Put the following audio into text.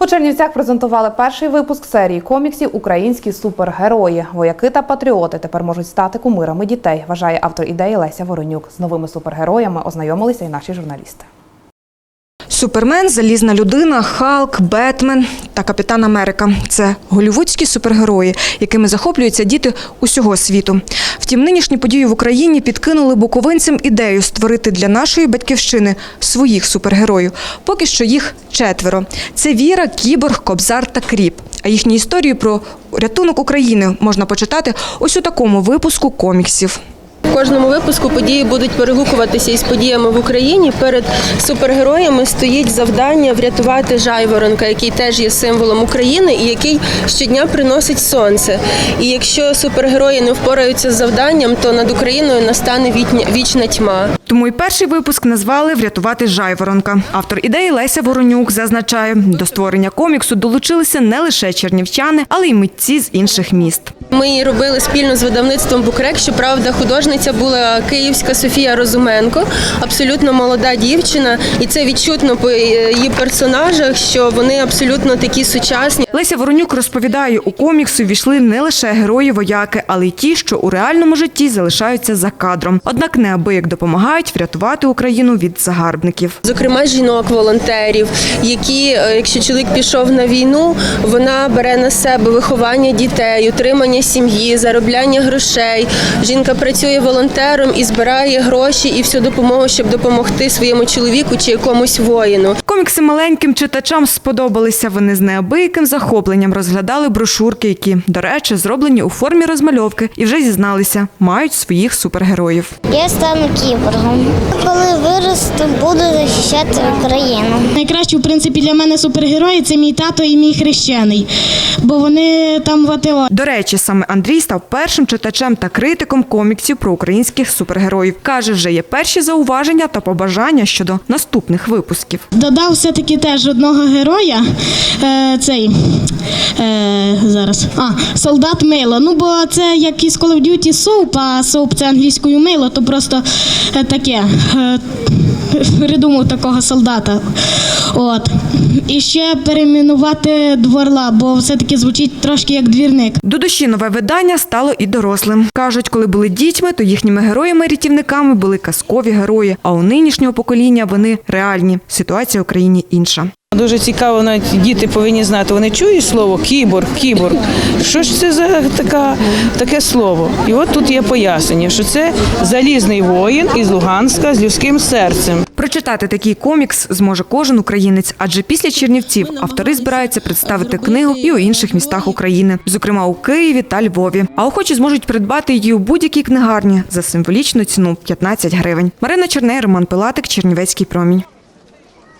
У Чернівцях презентували перший випуск серії коміксів Українські супергерої. Вояки та патріоти тепер можуть стати кумирами дітей, вважає автор ідеї Леся Воронюк. З новими супергероями ознайомилися і наші журналісти. Супермен, залізна людина, Халк, Бетмен та Капітан Америка це голівудські супергерої, якими захоплюються діти усього світу. Втім, нинішні події в Україні підкинули буковинцям ідею створити для нашої батьківщини своїх супергероїв. Поки що їх четверо. Це Віра, Кіборг, Кобзар та Кріп. А їхні історії про рятунок України можна почитати ось у такому випуску коміксів. В кожному випуску події будуть перегукуватися із подіями в Україні. Перед супергероями стоїть завдання врятувати жайворонка, який теж є символом України і який щодня приносить сонце. І якщо супергерої не впораються з завданням, то над Україною настане вічна тьма. Тому і перший випуск назвали Врятувати жайворонка. Автор ідеї Леся Воронюк зазначає, до створення коміксу долучилися не лише чернівчани, але й митці з інших міст. Ми її робили спільно з видавництвом Букрек. Щоправда, художниця була київська Софія Розуменко, абсолютно молода дівчина, і це відчутно по її персонажах, що вони абсолютно такі сучасні. Леся Воронюк розповідає, у коміксу війшли не лише герої вояки, але й ті, що у реальному житті залишаються за кадром. Однак неабияк допомагають врятувати Україну від загарбників. Зокрема, жінок, волонтерів, які, е, якщо чоловік пішов на війну, вона бере на себе виховання дітей, утримання сім'ї, заробляння грошей. Жінка працює волонтером і збирає гроші і всю допомогу, щоб допомогти своєму чоловіку чи якомусь воїну. Комікси маленьким читачам сподобалися. Вони з неабияким захопленням розглядали брошурки, які, до речі, зроблені у формі розмальовки, і вже зізналися, мають своїх супергероїв. Я стану кіборгом. Коли виросту, буду захищати Україну. Найкраще, в принципі, для мене супергерої це мій тато і мій хрещений, бо вони там в АТО. До речі, саме Андрій став першим читачем та критиком коміксів про українських супергероїв. Каже, вже є перші зауваження та побажання щодо наступних випусків. Додав все-таки теж одного героя. Е, цей е, зараз. А, солдат Мило. Ну, бо це як із Call of Duty Soap, а Soap це англійською мило, то просто е, таке. Е, придумав такого солдата. От. І ще перейменувати дворла, бо все-таки звучить трошки як двірник. До душі нове видання стало і дорослим. Кажуть, коли були дітьми, то їхніми героями-рятівниками були казкові герої. А у нинішнього покоління вони реальні. Ситуація в Україні інша. Дуже цікаво, навіть діти повинні знати. Вони чують слово кіборг, кіборг. Що ж це за така, таке слово? І от тут є пояснення, що це залізний воїн із Луганська з людським серцем. Прочитати такий комікс зможе кожен українець, адже після Чернівців автори збираються представити книгу і у інших містах України, зокрема у Києві та Львові. А охочі зможуть придбати її у будь-якій книгарні за символічну ціну 15 гривень. Марина Черней, Роман Пилатик, Чернівецький промінь.